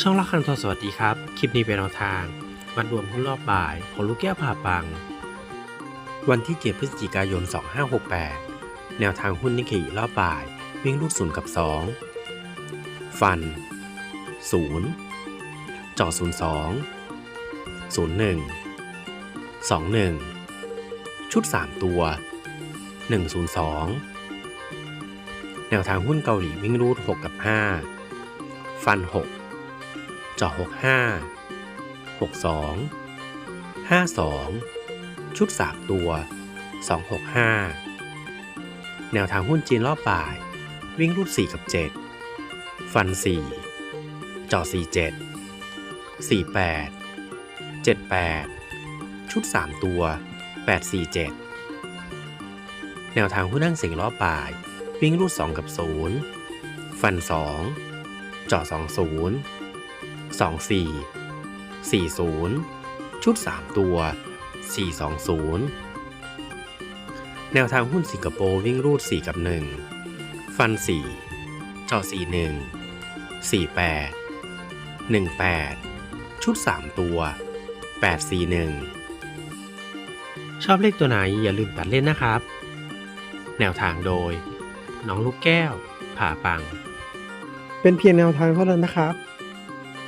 ช่องละคันทอสวัสดีครับ คลิปนี้เป็นแนวทางวัดรวมหุ้นรอบบ่ายของลูกแก้วผ่าปัง วันที่ 7 พฤศจิกายน 2568 แนวทางหุ้นนิกเกอีรอบบ่าย วิ่งลูกศูนย์กับ 2 ฟัน 0 จ่อ 02 01 21 ชุด 3 ตัว 102แนวทางหุ้นเกาหลีวิ่งรูด 6 กับ 5 ฟัน 6 จอ65 62 52 ชุด 3 ตัว 265 แนวทางหุ้นจีนรอบบ่าย วิ่งรูด 4 กับ 7 ฟัน 4จอ47 48 78 ชุด 3 ตัว 847 แนวทางหุ้นนั่งสียงรอบบ่าย วิ่งรูด 2 กับ 0 ฟัน2จอ20 24 40 ชุด 3 ตัว 420 แนวทางหุ้นสิงคโปร์วิ่งรูด 4 กับ 1 ฟัน 4 จอ 41 48 18 ชุด 3 ตัว 841 ชอบเลขตัวไหนอย่าลืมตัดเล่นนะครับ แนวทางโดย น้องลูกแก้วผ่าปัง เป็นเพียงแนวทางเท่านั้นนะครับ